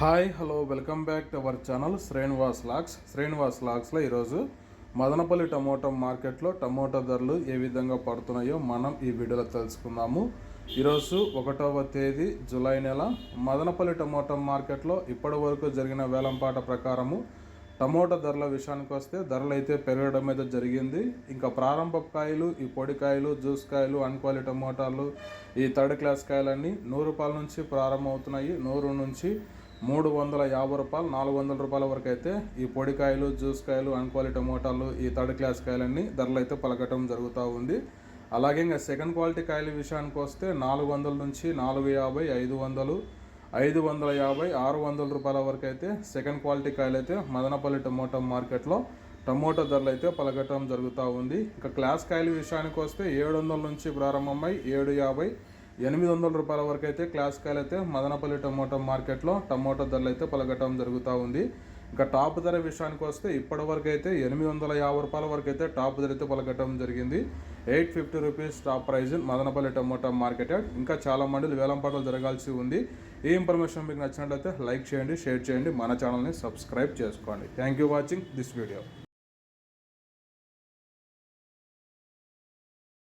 Hi hello welcome back to our channel Srinivas lakhs Srinivas లాక్స్లో ఈరోజు Madanapalle tomato మార్కెట్లో టమోటా ధరలు ఏ విధంగా పడుతున్నాయో మనం ఈ వీడియోలో తెలుసుకుందాము. ఈరోజు ఒకటవ తేదీ జూలై నెల. మదనపల్లి టమోటా మార్కెట్లో ఇప్పటి వరకు జరిగిన వేలంపాట ప్రకారము టమోటా ధరల విషయానికి వస్తే ధరలు అయితే పెరగడం అయితే జరిగింది. ఇంకా ప్రారంభ కాయలు ఈ పొడి కాయలు జ్యూస్ కాయలు అన్క్వాలి టమోటాలు ఈ థర్డ్ క్లాస్ కాయలన్నీ నూరు రూపాయల నుంచి ప్రారంభమవుతున్నాయి. నూరు నుంచి మూడు వందల యాభై రూపాయలు నాలుగు వందల రూపాయల వరకు అయితే ఈ పొడికాయలు జ్యూస్ కాయలు అన్క్వాలిటీ టమోటాలు ఈ థర్డ్ క్లాస్ కాయలన్నీ ధరలు అయితే పలకటం జరుగుతూ ఉంది. అలాగే ఇంకా సెకండ్ క్వాలిటీ కాయల విషయానికి వస్తే నాలుగు వందల నుంచి నాలుగు యాభై ఐదు వందలు ఐదు వందల యాభై ఆరు వందల రూపాయల వరకు అయితే సెకండ్ క్వాలిటీ కాయలు అయితే మదనపల్లి టమోటా మార్కెట్లో టమోటా ధరలు అయితే పలకటం జరుగుతూ ఉంది. ఇంకా క్లాస్ కాయల విషయానికి వస్తే ఏడు వందల నుంచి ప్రారంభమై ఏడు యాభై ఎనిమిది వందల రూపాయల వరకు అయితే క్లాసికల్ అయితే మదనపల్లి టమోటా మార్కెట్లో టమోటా ధరలు అయితే పలకటం జరుగుతూ ఉంది. ఇంకా టాప్ ధర విషయానికి వస్తే ఇప్పటి వరకు అయితే ఎనిమిది వందల యాభై రూపాయల వరకు అయితే టాప్ ధర అయితే పలకటం జరిగింది. Eight fifty rupees top price Madanapalle tomato market ఇంకా చాలా మండలు వేలం పాటలు జరగాల్సి ఉంది. ఈ ఇన్ఫర్మేషన్ మీకు నచ్చినట్లయితే లైక్ చేయండి షేర్ చేయండి. మన ఛానల్ని సబ్స్క్రైబ్ చేసుకోండి. Thank you watching this video.